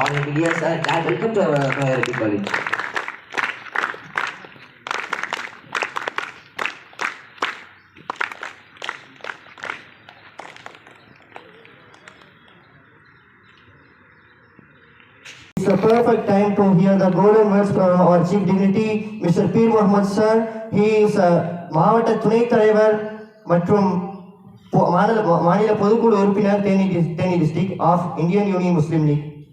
sir and Pawan Media sir. Dad, welcome to our Noy College. It's a perfect time to hear the golden words from our chief dignity, Mr. Peer Muhammad sir. He is a மாவட்ட துணைத் தலைவர் மற்றும் மாநில பொதுக்குழு உறுப்பினர் Theni Theni district of Indian Union Muslim League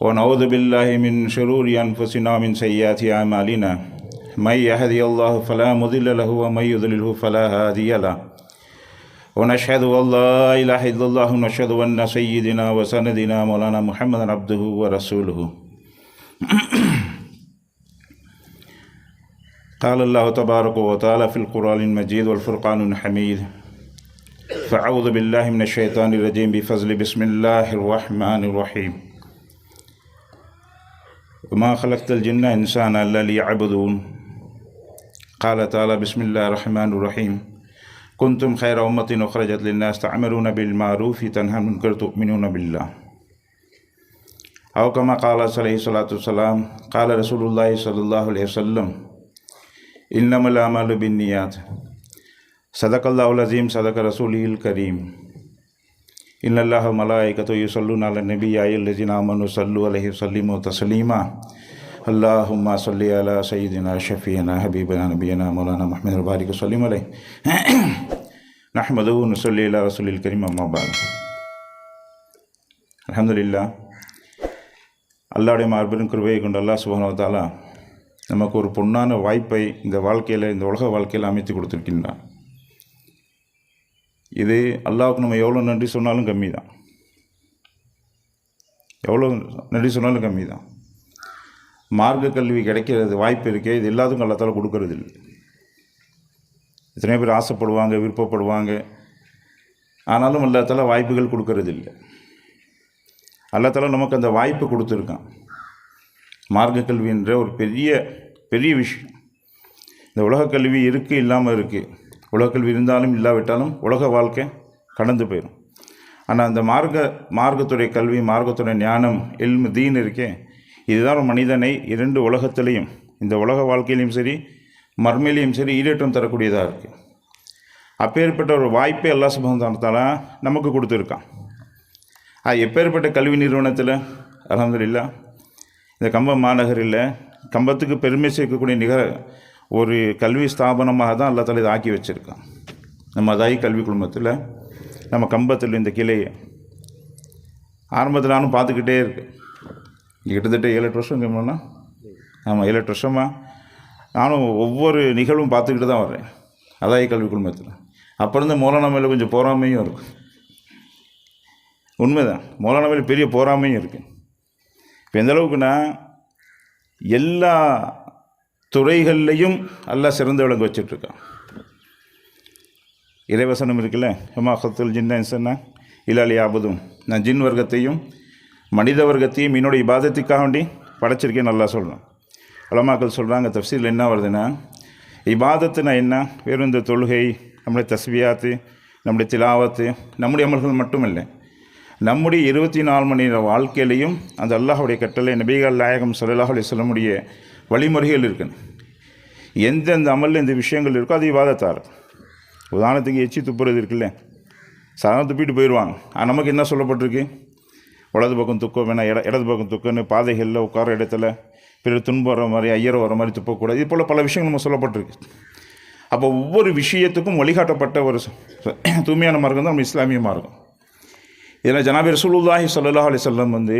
ونعوذ بالله من شرور أنفسنا ومن سيئات أعمالنا. من يهدي الله فلا مضل له ومن يضلله فلا هادي له. ونشهد أن لا إله إلا الله ونشهد أن سيدنا وسندنا مولانا محمدا عبده ورسوله. قال الله تبارك وتعالى في القرآن المجيد والفرقان الحميد. فأعوذ بالله من الشيطان الرجيم. بفضل بسم الله الرحمن الرحيم. وما خلقت الجن إنسان إلا ليعبدون. قال تعالى بسم الله الرحمن الرحيم. كنتم خير أمة أخرجت للناس تعملون بالمعروف عن المنكر تؤمنون بالله. أو كما قال عليه والسلام قال رسول الله صلى الله عليه وسلم إنما الأعمال بالنيات. صدق الله العظيم صدق رسوله الكريم. إن الله وملائكته يصلون على النبي يا أيها الذين آمنوا صلوا عليه وسلموا تسليما اللهم صل على سيدنا شفينا حبيبنا نبينا مولانا محمد البارك وسلم عليه نحمده ونصلي على رسول الكريم أما بعد الحمد لله அல்லாவுடைய மார்பெரும் கிருபையை கொண்டு அல்லாஹ் சுபஹானவத்தாலா நமக்கு ஒரு பொன்னான வாய்ப்பை இந்த வாழ்க்கையில் இந்த உலக வாழ்க்கையில் அமைத்து கொடுத்துருக்கின்றான் இது அல்லாவுக்கு நம்ம எவ்வளோ நன்றி சொன்னாலும் கம்மி தான் எவ்வளோ நன்றி சொன்னாலும் கம்மி தான் மார்க்க கல்வி கிடைக்கிறது வாய்ப்பு இருக்கே இது எல்லாத்துக்கும் எல்லாத்தாலும் கொடுக்கறது இல்லை எத்தனையோ பேர் ஆசைப்படுவாங்க விருப்பப்படுவாங்க. ஆனாலும் எல்லாத்தால வாய்ப்புகள் கொடுக்கறது இல்லை எல்லாத்தாலும் நமக்கு அந்த வாய்ப்பு கொடுத்துருக்கான். மார்க்க கல்வின்ற ஒரு பெரிய பெரிய விஷயம். இந்த உலக கல்வி இருக்குது இல்லாமல் இருக்குது உலக கல்வி இருந்தாலும் இல்லாவிட்டாலும் உலக வாழ்க்கை கடந்து போயிடும் ஆனால் அந்த மார்க்க மார்க்கத்துடைய கல்வி மார்க்கத்துடைய ஞானம் எல்மு தீன் இருக்கே இதுதான் மனிதனை இரண்டு உலகத்திலையும் இந்த உலக வாழ்க்கையிலையும் சரி மர்மையிலையும் சரி ஈடேற்றம் தரக்கூடியதாக இருக்குது அப்பேற்பட்ட ஒரு வாய்ப்பை எல்லா சுபந்தானத்தால நமக்கு கொடுத்துருக்கான். அது எப்பேற்பட்ட கல்வி நிறுவனத்தில்? அலமதுல்லா இந்த கம்பம் மாநகரில் கம்பத்துக்கு பெருமை சேர்க்கக்கூடிய நிகர ஒரு கல்வி ஸ்தாபனமாக தான் அல்லா தலை இதை ஆக்கி வச்சுருக்கான். நம்ம அதாயி கல்வி குழுமத்தில் நம்ம கம்பத்தில் இந்த கிளையை ஆரம்பத்தில் நானும் பார்த்துக்கிட்டே இருக்கேன். கிட்டத்தட்ட ஏழு எட்டு வருஷம் கம்மனா ஆமாம் ஏழு எட்டு வருஷமாக நானும் ஒவ்வொரு நிகழ்வும் பார்த்துக்கிட்டு தான் வர்றேன். அதாய கல்வி குழுமத்தில். அப்போ இருந்த மௌலானா மேலே கொஞ்சம் பொறாமையும் இருக்கும். உண்மைதான். மௌலானா மேலே பெரிய பொறாமையும் இருக்குது இப்போ எந்த அளவுக்குன்னா எல்லா துறைகள்லையும் எல்லாம் சிறந்து விளங்க வச்சிட்ருக்கான். இறைவசனம் இருக்குல்ல? ஹெமா ஹத்துல் ஜின்னா சொன்னா இலாலி ஆபதும் நான் ஜின் வர்க்கத்தையும் மனித வர்க்கத்தையும் என்னோட இபாதத்துக்காக வேண்டி படைச்சிருக்கேன் நல்லா சொல்லணும் அலமாக்கள் சொல்கிறாங்க தஃசீல் என்ன வருதுன்னா இபாதத்துனா என்ன? வெறும் இந்த தொழுகை நம்முடைய தஸ்வியாத்து நம்முடைய திலாவத்து நம்முடைய அமல்கள் மட்டும் இல்லை நம்முடைய இருபத்தி நாலு மணி நேர வாழ்க்கையிலையும் அந்த அல்லாஹுடைய கட்டளை நபிகள் நாயகம் சல்லாஹ் அலி சொல்லமுடைய வழிமுறைகள் இருக்குன்னு எந்தெந்த அமலில் இந்த விஷயங்கள் இருக்கோ அதை வாதத்தார் உதாரணத்துக்கு எச்சி துப்புறது இருக்குல்ல. சாதாரண துப்பிட்டு போயிடுவாங்க. ஆனால் நமக்கு என்ன சொல்லப்பட்டிருக்கு? வலது பக்கம் துக்கம் வேணாம் இட இடது பக்கம் துக்கம்னு பாதைகளில் உட்கார இடத்துல பிறர் துன்பம் வர மாதிரி ஐயர் வர மாதிரி துப்பக்கூடாது. இது போல் பல விஷயங்கள் நம்ம சொல்லப்பட்டிருக்கு. அப்போ ஒவ்வொரு விஷயத்துக்கும் வழிகாட்டப்பட்ட ஒரு தூய்மையான மார்க்கம் தான் நம்ம இஸ்லாமிய மார்க்கம். இதில் ஜனாபி ரசூலுல்லாஹி ஸல்லல்லாஹு அலி செல்லம் வந்து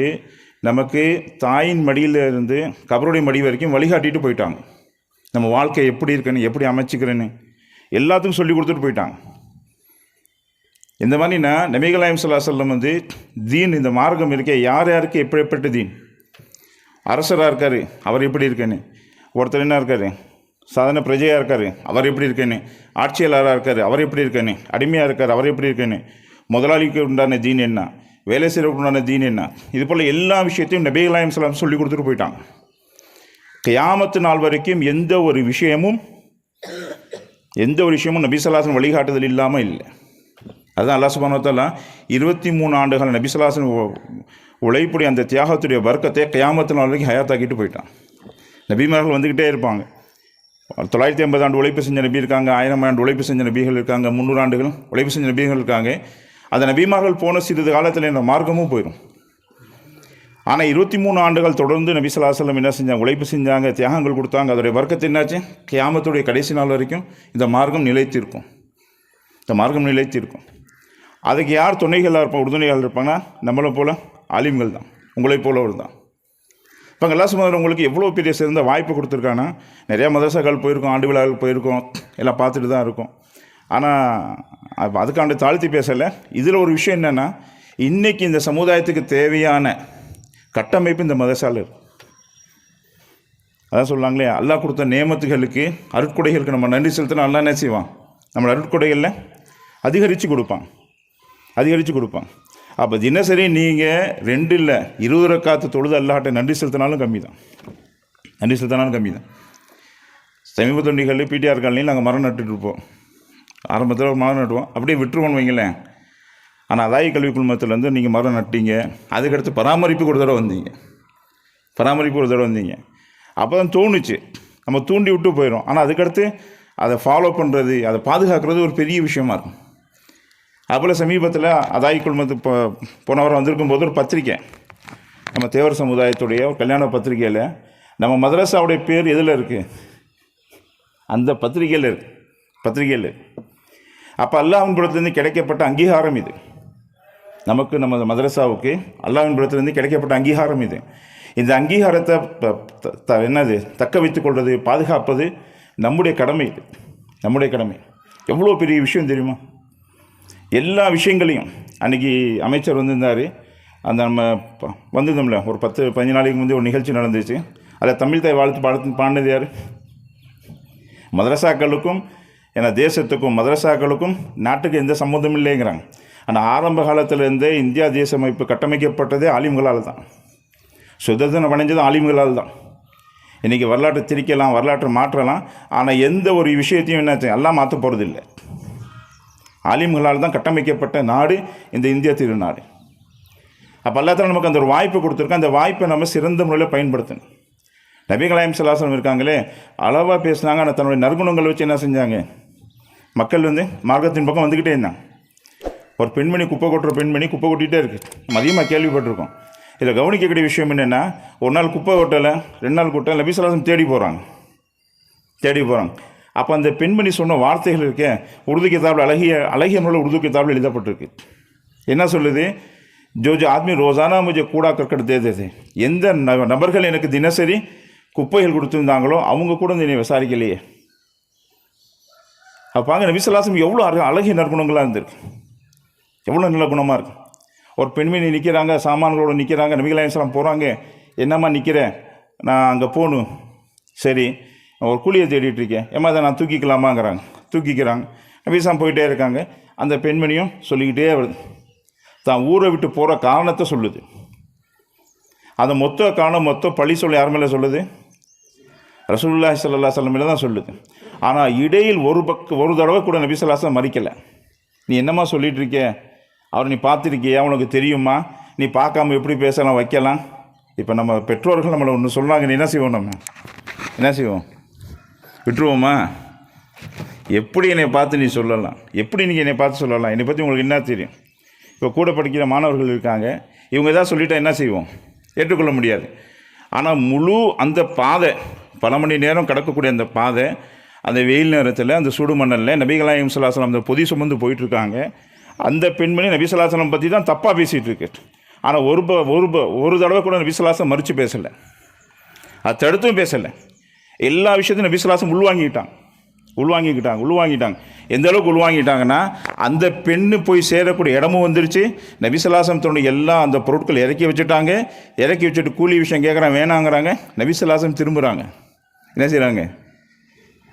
நமக்கு தாயின் மடியில் இருந்து கபருடைய மடி வரைக்கும் வழிகாட்டிட்டு போயிட்டாங்க. நம்ம வாழ்க்கை எப்படி இருக்குன்னு எப்படி அமைச்சிக்கிறேன்னு எல்லாத்துக்கும் சொல்லி கொடுத்துட்டு போயிட்டாங்க. இந்த மாதிரினா நபிகலாயம் சொல்லா செல்லம் வந்து தீன் இந்த மார்க்கம் இருக்கே யார் யாருக்கு எப்படிப்பட்ட தீன்? அரசராக இருக்கார் அவர் எப்படி இருக்கேன்னு. ஒருத்தர் என்ன இருக்கார்? சாதாரண பிரஜையாக இருக்கார் அவர் எப்படி இருக்கேன்னு. ஆட்சியாளராக இருக்கார் அவர் எப்படி இருக்கேன்னு. அடிமையாக இருக்கார் அவர் எப்படி இருக்கேன்னு. முதலாளிக்கு உண்டான தீன் என்ன? வேலை செய்கிறதுக்கு தீன் என்ன? இது போல் எல்லா விஷயத்தையும் நபிகளாயம் சொல்லாம் சொல்லி கொடுத்துட்டு போயிட்டாங்க கியாமத்து நாள் வரைக்கும் எந்த ஒரு விஷயமும் எந்த ஒரு விஷயமும் நபிசல்லாசன் வழிகாட்டுதல் இல்லாமல் இல்லை. அதுதான் அல்லா சுபானத்தால இருபத்தி மூணு ஆண்டுகள் நபிசல்லாசன் உழைப்புடைய அந்த தியாகத்துடைய வர்க்கத்தை கியாமத்து நாள் வரைக்கும் ஹயாத்தாக்கிட்டு போயிட்டான். நபிமார்கள் வந்துக்கிட்டே இருப்பாங்க. தொள்ளாயிரத்தி ஐம்பது ஆண்டு உழைப்பு செஞ்ச நபி இருக்காங்க ஆயிரம் ஆண்டு உழைப்பு செஞ்ச நபிகள் இருக்காங்க முந்நூறு ஆண்டுகள் உழைப்பு செஞ்ச நபிகள் இருக்காங்க. அந்த நபிமார்கள் போன சிறிது காலத்தில் இந்த மார்க்கமும் போயிடும் ஆனால் இருபத்தி மூணு ஆண்டுகள் தொடர்ந்து நபி ஸல்லல்லாஹு என்ன செஞ்சாங்க? உழைப்பு செஞ்சாங்க தியாகங்கள் கொடுத்தாங்க. அதோடைய வர்க்கத்தை என்னாச்சு? கியாமத்துடைய கடைசி நாள் வரைக்கும் இந்த மார்க்கம் நிலைத்திருக்கும். இந்த மார்க்கம் நிலைத்திருக்கும். அதுக்கு யார் துணைகளாக இருப்பாங்க உறுதுணைகள் இருப்பாங்கன்னா நம்மளை போல் ஆலிம்கள் தான். உங்களை போலவர் தான். இப்போ எல்லா சுமார் உங்களுக்கு எவ்வளோ பெரிய சிறந்த வாய்ப்பு கொடுத்துருக்காங்கன்னா நிறையா மதரசாக்கள் போயிருக்கோம் ஆண்டு விழாக்கள் போயிருக்கோம் எல்லாம் பார்த்துட்டு தான் இருக்கும். ஆனால் அதுக்காண்டு தாழ்த்தி பேசலை. இதில் ஒரு விஷயம் என்னென்னா இன்றைக்கி இந்த சமுதாயத்துக்கு தேவையான கட்டமைப்பு இந்த மதசாலர் அதான் சொல்லுவாங்களே அல்லாஹ் கொடுத்த நியமத்துகளுக்கு அருட்கொடைகளுக்கு நம்ம நன்றி செலுத்தினா அல்லாஹ் என்ன செய்வான்? நம்ம அருட்கொடைகளில் அதிகரித்து கொடுப்பான். அதிகரித்து கொடுப்பான். அப்போ தினசரி நீங்கள் ரெண்டு இல்லை இருபது ரக்காத்து தொழுது அல்லாட்ட நன்றி செலுத்தினாலும் கம்மி தான் நன்றி செலுத்தினாலும் கம்மி தான் சமீப தொண்டிகள் பிடிஆர் காலனியில் நாங்கள் மரம் நட்டுட்டு இருப்போம். ஆரம்பத்தில் ஒரு மரம் நட்டுவோம். அப்படியே விட்டுருவோம்னு வைங்களேன். ஆனால் அதாய கல்வி குழுமத்துலேருந்து நீங்கள் மரம் நட்டீங்க. அதுக்கடுத்து பராமரிப்பு ஒரு தடவை வந்தீங்க. பராமரிப்பு ஒரு தடவை வந்தீங்க. அப்போ தான் தோணுச்சு. நம்ம தூண்டி விட்டு போயிடும் ஆனால் அதுக்கடுத்து அதை ஃபாலோ பண்ணுறது அதை பாதுகாக்கிறது ஒரு பெரிய விஷயமா இருக்கும். அப்போல சமீபத்தில் அதாய் குழுமத்து இப்போ போன வாரம் வந்திருக்கும் போது ஒரு பத்திரிக்கை. நம்ம தேவர் சமுதாயத்துடைய ஒரு கல்யாண பத்திரிக்கையில் நம்ம மதரசாவுடைய பேர் எதில் இருக்குது அந்த பத்திரிக்கையில் இருக்கு. பத்திரிக்கையில் அப்போ அல்லாஹ்வின் புறத்துலேருந்து கிடைக்கப்பட்ட அங்கீகாரம் இது. நமக்கு நம்ம மதரசாவுக்கு அல்லாஹ்வின் புறத்துலேருந்து கிடைக்கப்பட்ட அங்கீகாரம் இது. இந்த அங்கீகாரத்தை த- என்னது? தக்க வைத்துக் கொள்வது பாதுகாப்பது நம்முடைய கடமை இது. நம்முடைய கடமை. எவ்வளோ பெரிய விஷயம் தெரியுமா? எல்லா விஷயங்களையும். அன்றைக்கி அமைச்சர் வந்திருந்தார். அந்த நம்ம ப- வந்திருந்தோம்ல. ஒரு பத்து பதினஞ்சு நாளைக்கு முந்தைய ஒரு நிகழ்ச்சி நடந்துச்சு. அதில் தமிழ் தாய் வாழ்த்து பாடத்து பாடினது யார்? மதரசாக்களுக்கும் ஏன்னா தேசத்துக்கும் மதரசாக்களுக்கும் நாட்டுக்கு எந்த சம்மந்தம் இல்லைங்கிறாங்க. ஆனால் ஆரம்ப காலத்திலேருந்தே இந்தியா தேச அமைப்பு கட்டமைக்கப்பட்டதே ஆலிம்களால் தான். சுதந்திரம் அடைஞ்சதும் ஆலிம்களால் தான். இன்றைக்கி வரலாற்றை திரிக்கலாம் வரலாற்றை மாற்றலாம். ஆனால் எந்த ஒரு விஷயத்தையும் என்ன எல்லாம் மாற்ற போகிறதில்லை ஆலிம்களால் தான் கட்டமைக்கப்பட்ட நாடு இந்த இந்திய திருநாடு. அப்போ எல்லாத்திலும் நமக்கு அந்த ஒரு வாய்ப்பு கொடுத்துருக்கோம் அந்த வாய்ப்பை நம்ம சிறந்த முறையில் பயன்படுத்தணும். நபிகலாயம் சலாசனம் இருக்காங்களே அளவாக பேசுனாங்க ஆனால் தன்னுடைய நற்குணங்களை வச்சு என்ன செஞ்சாங்க? மக்கள் வந்து மார்க்கத்தின் பக்கம் வந்துக்கிட்டே இருந்தாங்க. ஒரு பெண்மணி குப்பை கொட்டுற பெண்மணி குப்பை கொட்டிகிட்டே இருக்குது நம்ம அதிகமாக கேள்விப்பட்டிருக்கோம். இதில் கவனிக்கக்கூடிய விஷயம் என்னென்னா ஒரு நாள் குப்பை கொட்டலை ரெண்டு நாள் கொட்டலை நபிசலாசம் தேடி போகிறாங்க தேடி போகிறாங்க அப்போ அந்த பெண்மணி சொன்ன வார்த்தைகள் இருக்கே உருது கிதாபில் அழகிய அழகிய முறையில் உருது கிதாபில் எழுதப்பட்டிருக்கு. என்ன சொல்லுது? ஜோ ஜோ ஆத்மி ரோசானா முஜே கூடா கற்கட் தே எந்த ந- நபர்கள் எனக்கு தினசரி குப்பைகள் கொடுத்துருந்தாங்களோ அவங்க கூட வந்து என்னை விசாரிக்கலையே. பாங்க நபிசல்லாசம் எவ்வளோ அழ- அழகிய நற்குணங்களாக இருந்திருக்கு. எவ்வளோ நல்ல குணமாக இருக்கு. ஒரு பெண்மணி நிற்கிறாங்க சாமான்களோட நிற்கிறாங்க நபிகளாயம் போகிறாங்க என்னம்மா நிற்கிறேன் நான் அங்கே போகணும். சரி ஒரு கூலியை தேடிட்டு இருக்கேன். ஏம்மா அதை நான் தூக்கிக்கலாமாங்கிறாங்க. தூக்கிக்கிறாங்க. நபிசாம் போயிட்டே இருக்காங்க. அந்த பெண்மணியும் சொல்லிக்கிட்டே வருது. தான் ஊரை விட்டு போகிற காரணத்தை சொல்லுது. அந்த மொத்த காரணம் மொத்த பழி சொல்ல யார் மேலே சொல்லுது? ரசூல்லா சல்லா சொல்ல மேலே தான் சொல்லுது. ஆனால் இடையில் ஒரு பக்க ஒரு தடவை கூட நபி மறிக்கலை. நீ என்னம்மா சொல்லிட்டு இருக்க? அவர் நீ பார்த்துருக்கியா? உனக்கு தெரியுமா? நீ பார்க்காம எப்படி பேசலாம் வைக்கலாம்? இப்போ நம்ம பெற்றோர்கள் நம்மளை ஒன்று சொல்கிறாங்க நீ என்ன செய்வோம் நம்ம? என்ன செய்வோம்? விட்டுருவோமா? எப்படி என்னை பார்த்து நீ சொல்லலாம்? எப்படி நீங்கள் என்னை பார்த்து சொல்லலாம்? என்னை பற்றி உங்களுக்கு என்ன தெரியும்? இப்போ கூட படிக்கிற மாணவர்கள் இருக்காங்க இவங்க ஏதாவது சொல்லிட்டா என்ன செய்வோம்? ஏற்றுக்கொள்ள முடியாது. ஆனால் முழு அந்த பாதை பல மணி நேரம் கடக்கக்கூடிய அந்த பாதை அந்த வெயில் நேரத்தில் அந்த சுடு மணலில் நபிகலாயம் சலாசலம் அந்த பொதி சுமந்து போயிட்டுருக்காங்க. அந்த பெண்மணி நபிசலாசலம் பற்றி தான் தப்பாக பேசிகிட்டு இருக்கு. ஆனால் ஒரு ப ஒரு ப ஒரு தடவை கூட நபிசலாசம் மறுத்து பேசலை. அது தடுத்தும் பேசலை. எல்லா விஷயத்தையும் நபிசலாசம் உள்வாங்கிட்டான் உள்வாங்கிக்கிட்டாங்க உள்வாங்கிட்டாங்க. எந்த அளவுக்கு உள்வாங்கிட்டாங்கன்னா அந்த பெண்ணு போய் சேரக்கூடிய இடமும் வந்துருச்சு. நபிசலாசம் தன்னுடைய எல்லா அந்த பொருட்கள் இறக்கி வச்சுட்டாங்க. இறக்கி வச்சுட்டு கூலி விஷயம் கேட்குறான் வேணாங்கிறாங்க. நபிசலாசம் திரும்புகிறாங்க என்ன செய்கிறாங்க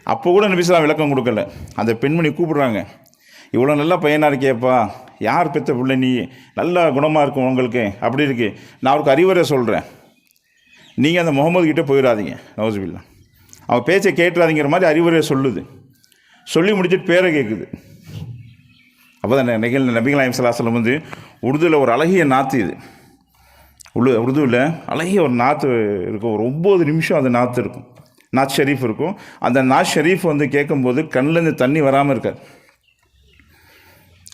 அப்போ கூட நபிஸ்லாம் விளக்கம் கொடுக்கல. அந்த பெண்மணி கூப்பிடுறாங்க. இவ்வளோ நல்ல பையனாக இருக்கேப்பா யார் பெற்ற பிள்ளை நீ? நல்ல குணமாக இருக்கும் உங்களுக்கு. அப்படி இருக்கு. நான் அவருக்கு அறிவுரை சொல்கிறேன் நீங்கள் அந்த முகமது கிட்டே போயிடாதீங்க. நவசுபில்லா அவன் பேச்சை கேட்டுறாதீங்கிற மாதிரி அறிவுரை சொல்லுது. சொல்லி முடிச்சுட்டு பேரை கேட்குது அப்போ தான் நிகழ் நபிகளாயம் சலாசலம் வந்து உருதுவில் ஒரு அழகிய நாற்று இது. உள்ள உருதுவில் அழகிய ஒரு நாற்று இருக்கும் ஒரு ஒம்பது நிமிஷம் அந்த நாற்று இருக்கும். நாத் ஷெரீஃப் இருக்கும். அந்த நாத் ஷெரீஃப் வந்து கேட்கும்போது கண்ணிலேருந்து தண்ணி வராமல் இருக்காது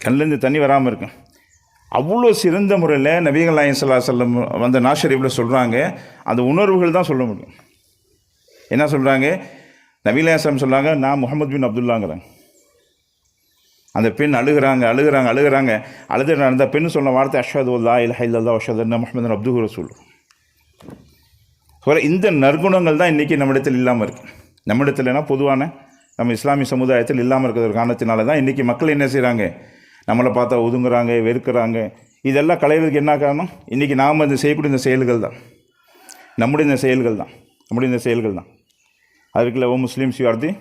கண்ணிலேருந்து தண்ணி வராமல் இருக்கும் அவ்வளோ சிறந்த முறையில் நபிகள் நாயம் சல்லா செல்லம் வந்த நாத் ஷெரீஃபில் சொல்கிறாங்க அந்த உணர்வுகள் தான் சொல்ல முடியும். என்ன சொல்கிறாங்க நபிலாசம் சொல்கிறாங்க நான் முகமது பின் அப்துல்லாங்கிறாங்க அந்த பெண் அழுகுறாங்க அழுகுறாங்க அழுகிறாங்க. அழுது அந்த பெண் சொன்ன வார்த்தை அஷது அல்லா இல்லா இல்லா அஷது முகமது அப்துல் ரசூல் இந்த நற்குணங்கள் தான் இன்றைக்கி நம்மிடத்தில் இல்லாமல் இருக்குது நம்மிடத்துலனா பொதுவான நம்ம இஸ்லாமிய சமுதாயத்தில் இல்லாமல் இருக்கிற காரணத்தினால தான் இன்றைக்கி மக்கள் என்ன செய்கிறாங்க நம்மளை பார்த்தா ஒதுங்குறாங்க வெறுக்கிறாங்க. இதெல்லாம் களைவதற்கு என்ன காரணம்? இன்றைக்கி நாம் இந்த செய்யக்கூடிய இந்த செயல்கள் தான். நம்முடைய இந்த செயல்கள் தான். நம்முடைய இந்த செயல்கள் தான். அதுக்குள்ள O Muslims you are the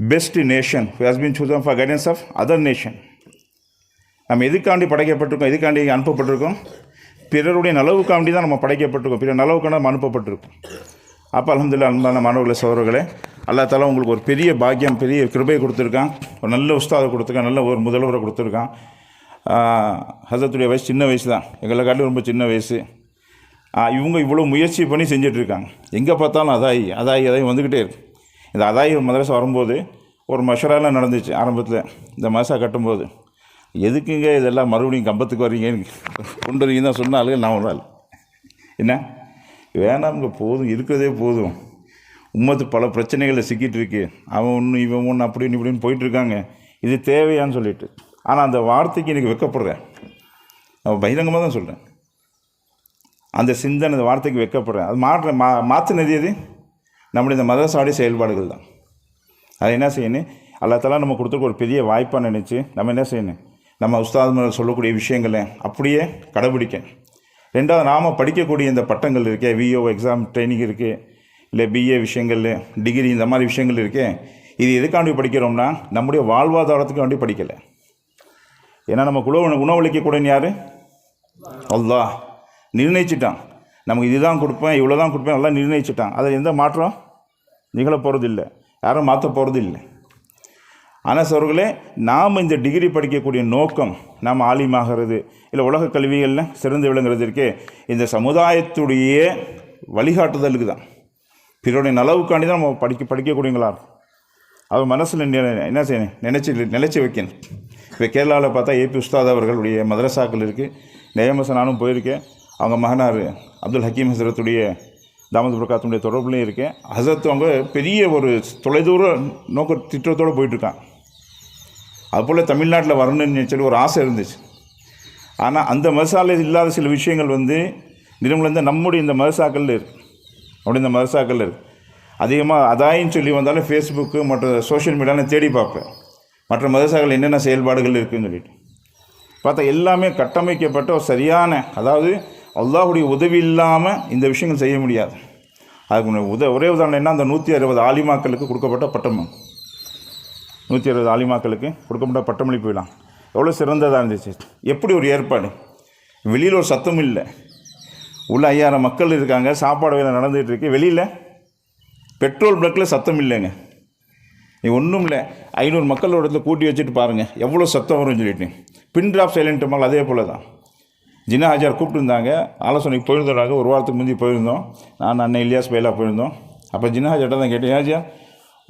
best nation who has been chosen for guidance of other nation நம்ம எதுக்காண்டி படைக்கப்பட்டிருக்கோம்? எதுக்காண்டி அனுப்பப்பட்டிருக்கோம்? பிறருடைய நலவுக்காண்டி தான் நம்ம படைக்கப்பட்டிருக்கோம். பிற நலவுக்கான நம்ம அனுப்பப்பட்டிருக்கோம். அப்போ அலமதுல்லா அன்பான மாணவர்களே சோழர்களே அல்லா தாலா உங்களுக்கு ஒரு பெரிய பாக்கியம் பெரிய கிருபை கொடுத்துருக்கான். ஒரு நல்ல உஸ்தாதை கொடுத்துருக்கான் நல்ல ஒரு முதல்வரை கொடுத்துருக்கான். ஹசரத்துடைய வயசு சின்ன வயசு தான். எங்களை காட்டி ரொம்ப சின்ன வயசு. இவங்க இவ்வளோ முயற்சி பண்ணி செஞ்சிட்ருக்காங்க. எங்கே பார்த்தாலும் அதாயி அதாயி அதாயி வந்துக்கிட்டே இருக்கு. இந்த அதாயி மதரசா வரும்போது ஒரு மஷராலாம் நடந்துச்சு ஆரம்பத்தில். இந்த மதரசா கட்டும்போது. எதுக்குங்க இதெல்லாம் மறுபடியும் கம்பத்துக்கு வர்றீங்கன்னு கொண்டு வரீங்க தான் சொன்னாலும் நான் ஒரு ஆள். என்ன? வேணாம்ங்க போதும் இருக்கிறதே போதும். உம்மத்து பல பிரச்சனைகளில் சிக்கிட்டு இருக்கு அவன் ஒன்று இவன் ஒன்று அப்படின்னு இப்படின்னு போயிட்டுருக்காங்க. இது தேவையான்னு சொல்லிட்டு. ஆனால் அந்த வார்த்தைக்கு எனக்கு வெக்கப்படுறேன். நான் பகிரங்கமாக தான் சொல்கிறேன் அந்த சிந்தனை அந்த வார்த்தைக்கு வைக்கப்படுறேன். அது மாற்ற மா மாற்றினது எது? நம்முடைய இந்த மதரசாடைய செயல்பாடுகள் தான். அதை என்ன செய்யணும்? அல்லத்தாலாம் நம்ம கொடுத்துருக்க ஒரு பெரிய வாய்ப்பாக நினச்சி நம்ம என்ன செய்யணும்? நம்ம உஸ்தாத்மார்கள் சொல்லக்கூடிய விஷயங்களை அப்படியே கடைபிடிக்க ரெண்டாவது நாம் படிக்கக்கூடிய இந்த பட்டங்கள் இருக்கே விஓ எக்ஸாம் ட்ரைனிங் இருக்குது இல்லை பிஏ விஷயங்கள் டிகிரி இந்த மாதிரி விஷயங்கள் இருக்கே இது எதுக்காண்டி படிக்கிறோம்னா நம்முடைய வாழ்வாதாரத்துக்கு வேண்டி படிக்கலை. ஏன்னா நம்ம குழு உணவளிக்கக்கூடன்னு யார்? அல்லா நிர்ணயிச்சிட்டான். நமக்கு இதுதான் கொடுப்பேன் இவ்வளோ தான் கொடுப்பேன் எல்லாம் நிர்ணயிச்சிட்டான். அதில் எந்த மாற்றம்? நிகழ போகிறது இல்லை யாரும் மாற்ற போகிறது இல்லை ஆனால் அவர்களே நாம் இந்த டிகிரி படிக்கக்கூடிய நோக்கம் நாம் ஆலிமாகிறது. இல்லை உலக கல்விகளில் சிறந்து விளங்குறதற்கு இந்த சமுதாயத்துடைய வழிகாட்டுதலுக்கு தான். பிறருடைய நலவுக்காண்டி தான் நம்ம படிக்க படிக்கக்கூடியங்களா இருக்கும். அவர் மனசில் என்ன செய்யணும் நினச்சி நினச்சி வைக்கணும். இப்போ கேரளாவில் பார்த்தா ஏபி உஸ்தாத் அவர்களுடைய மதரசாக்கள் இருக்குது நேமசனானும் போயிருக்கேன். அவங்க மகனார் அப்துல் ஹக்கீம் ஹசரத்துடைய தாமது பிரகாத்துடைய தொடர்புலையும் இருக்கேன். ஹசரத் அவங்க பெரிய ஒரு தொலைதூர நோக்க திட்டத்தோடு போயிட்டுருக்கான் அதுபோல் தமிழ்நாட்டில் வரணும்னு சொல்லி ஒரு ஆசை இருந்துச்சு. ஆனால் அந்த மதசாலையில் இல்லாத சில விஷயங்கள் வந்து நிறுவனம் நம்முடைய இந்த மதசாக்களில் இருக்குது அப்படி இந்த மதரசாக்கள் இருக்குது அதிகமாக அதாயின்னு சொல்லி வந்தாலும் ஃபேஸ்புக்கு மற்ற சோஷியல் மீடியாவில் தேடி பார்ப்பேன். மற்ற மதசாக்கள் என்னென்ன செயல்பாடுகள் இருக்குதுன்னு சொல்லிட்டு. பார்த்தா எல்லாமே கட்டமைக்கப்பட்ட ஒரு சரியான அதாவது அல்லாஹுடைய உதவி இல்லாமல் இந்த விஷயங்கள் செய்ய முடியாது. அதுக்கு உத ஒரே உதாரணம் என்ன? அந்த நூற்றி அறுபது ஆலிமாக்களுக்கு கொடுக்கப்பட்ட பட்டம் நூற்றி அறுபது ஆலிமாக்களுக்கு கொடுக்கப்பட்ட பட்டமளிப்பு விழா. எவ்வளோ சிறந்ததாக இருந்துச்சு. எப்படி ஒரு ஏற்பாடு. வெளியில் ஒரு சத்தம் இல்லை. உள்ள ஐயாயிரம் மக்கள் இருக்காங்க. சாப்பாடு வேலை நடந்துகிட்டு இருக்கு. வெளியில் பெட்ரோல் பிளக்கில் சத்தம் இல்லைங்க. நீ ஒன்றும் இல்லை. ஐநூறு மக்கள் இடத்துல கூட்டி வச்சுட்டு பாருங்கள் எவ்வளோ சத்தம் வரும்னு சொல்லிட்டு. பின் ட்ராப் சைலண்ட் மக்கள் அதே போல் தான் ஜினா ஹாஜார் கூப்பிட்டுருந்தாங்க ஆலோசனைக்கு போயிருந்ததாக ஒரு வாரத்துக்கு முந்தி போயிருந்தோம். நான் அண்ணன் இலியாஸ் பயிலாக போயிருந்தோம். அப்போ ஜினா ஹாஜர்ட்ட தான் கேட்டேன் ஹாஜியா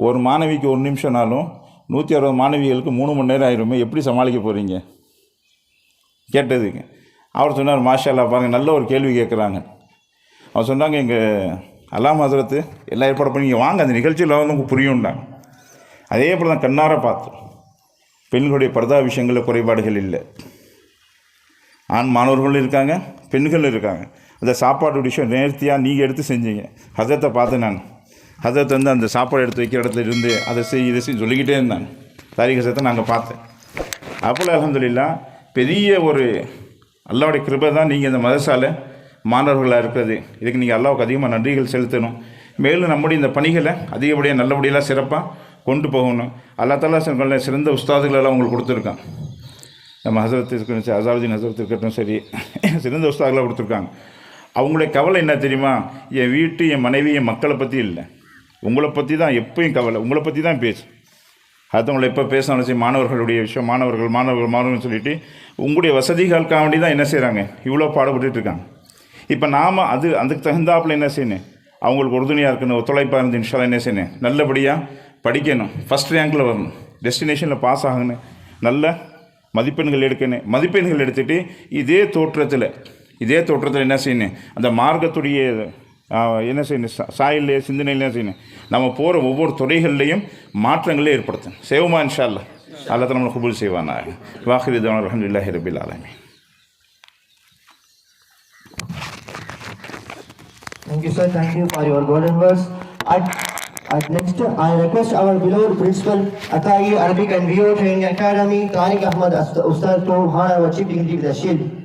ஒரு மாணவிக்கு ஒரு நிமிஷம்னாலும் நூற்றி அறுபது மாணவிகளுக்கு மூணு மணி நேரம் ஆயிருமே எப்படி சமாளிக்க போகிறீங்க கேட்டதுக்கு அவர் சொன்னார் மாஷாலா பாருங்கள் நல்ல ஒரு கேள்வி கேட்குறாங்க. அவர் சொன்னாங்க எங்கள் அல்லாம் ஹசரத்து எல்லா ஏற்பாடு பண்ணி வாங்க அந்த நிகழ்ச்சியில் வந்து உங்களுக்கு புரியும்டாங்க அதே போல் தான் கண்ணார பார்த்தோம். பெண்களுடைய பரதா விஷயங்களில் குறைபாடுகள் இல்லை. ஆண் மாணவர்களும் இருக்காங்க பெண்களும் இருக்காங்க. அந்த சாப்பாடு விஷயம் நேர்த்தியாக நீங்கள் எடுத்து செஞ்சீங்க. ஹசரத்தை பார்த்தேன் நான். ஹசரத் வந்து அந்த சாப்பாடு எடுத்து வைக்கிற இடத்துல இருந்து அதை செய் இதை செய் சொல்லிக்கிட்டே இருந்தாங்க. தாரிக் ஹசரத்தை நாங்கள் பார்த்தேன். அப்போல அலமதுல்லா பெரிய ஒரு அல்லாவுடைய கிருபை தான் நீங்கள் இந்த மதசால மாணவர்களாக இருக்கிறது. இதுக்கு நீங்கள் அல்லாவுக்கு அதிகமாக நன்றிகள் செலுத்தணும். மேலும் நம்முடைய இந்த பணிகளை அதிகப்படியாக நல்லபடியெல்லாம் சிறப்பாக கொண்டு போகணும். அல்லா தாலா சிறந்த உஸ்தாதுகளெல்லாம் உங்களுக்கு கொடுத்துருக்கான் நம்ம ஹசரத் இருக்கட்டும் சரி அசாவுதீன் ஹசரத் இருக்கட்டும் சரி சிறந்த உஸ்தாதுகளாக கொடுத்துருக்காங்க. அவங்களுடைய கவலை என்ன தெரியுமா? என் வீட்டு என் மனைவி என் மக்களை பற்றி இல்லை. உங்களை பற்றி தான் எப்பயும் கவலை உங்களை பற்றி தான் பேசு அடுத்தவங்களை எப்போ பேசணும் சரி மாணவர்களுடைய விஷயம் மாணவர்கள் மாணவர்கள் மாணவர்கள் சொல்லிட்டு உங்களுடைய வசதிகளுக்காக வேண்டி தான் என்ன செய்கிறாங்க இவ்வளோ பாடுபட்டு இருக்காங்க. இப்போ நாம் அது அதுக்கு தகுந்தாப்பில் என்ன செய்யணும்? அவங்களுக்கு உறுதுணையாக இருக்கணும் ஒத்துழைப்பாக இருந்து இன்ஷாலாம் என்ன செய்யணும்? நல்லபடியாக படிக்கணும். ஃபஸ்ட் ரேங்கில் வரணும். டெஸ்டினேஷனில் பாஸ் ஆகணும். நல்ல மதிப்பெண்கள் எடுக்கணும். மதிப்பெண்கள் எடுத்துகிட்டு இதே தோற்றத்தில் இதே தோற்றத்தில் என்ன செய்யணும்? அந்த மார்க்கத்துடைய என்ன செய்யணும் சாயிலே சிந்தனையில் என்ன செய்யணும் நம்ம போகிற ஒவ்வொரு துறைகள்லையும் மாற்றங்களே ஏற்படுத்தணும் சேவமா இன்ஷா அல்லா அல்லா நம்மளை குபுல் செய்வானாக வாஹிரி தவன் அலமதுல்லாஹி ரபில் ஆலமி Thank you, sir. Thank you for your golden words. At, at next, I request our beloved principal, Atai Arabic and VO Training Academy, Tariq Ahmad Ustad to honor our chief dignity with the shield.